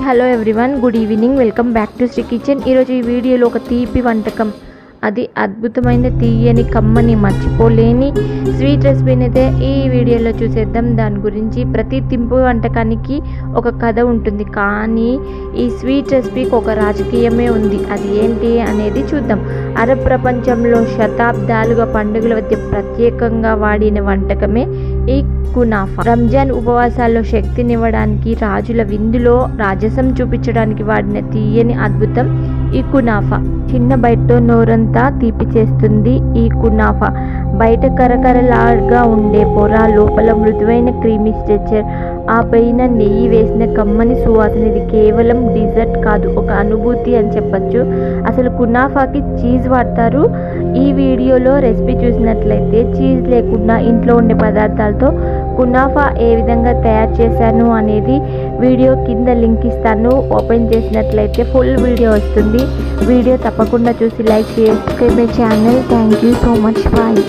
Hello everyone good evening welcome back to Sri kitchen ఈరోజు ఈ వీడియోలో ఒక తీపి వంటకం. అది అద్భుతమైన తీయని కమ్మని మర్చిపోలేని స్వీట్ రెసిపీని అయితే ఈ వీడియోలో చూసేద్దాం. దాని గురించి ప్రతి తింపు వంటకానికి ఒక కథ ఉంటుంది. కానీ ఈ స్వీట్ రెసిపీకి ఒక రాజకీయమే ఉంది. అది ఏంటి అనేది చూద్దాం. అరబ్ ప్రపంచంలో శతాబ్దాలుగా పండుగల మధ్య ప్రత్యేకంగా వాడిన వంటకమే ఈ కునాఫా. రంజాన్ ఉపవాసాల్లో శక్తినివ్వడానికి రాజుల విందులో రాజసం చూపించడానికి వాడిన తీయని అద్భుతం ఈ కునాఫా. చిన్న బయటతో నోరంతా తీపి చేస్తుంది ఈ కునాఫా. బయట కరకరలాగా ఉండే పొర లోపల మృదువైన క్రీమీ స్ట్రెచర్ ఆ పైన నెయ్యి వేసిన కమ్మని సువాసన ఇది కేవలం డిజర్ట్ కాదు ఒక అనుభూతి అని చెప్పచ్చు. అసలు కునాఫాకి చీజ్ వాడతారు? ఈ వీడియోలో రెసిపీ చూసినట్లయితే చీజ్ లేకుండా ఇంట్లో ఉండే పదార్థాలతో కునాఫా ఏ విధంగా తయారు చేశాను అనేది వీడియో కింద లింక్ ఇస్తాను. ఓపెన్ చేసినట్లయితే ఫుల్ వీడియో వస్తుంది. వీడియో తప్పకుండా చూసి లైక్ చేస్తే my channel. Thank you so much. Bye.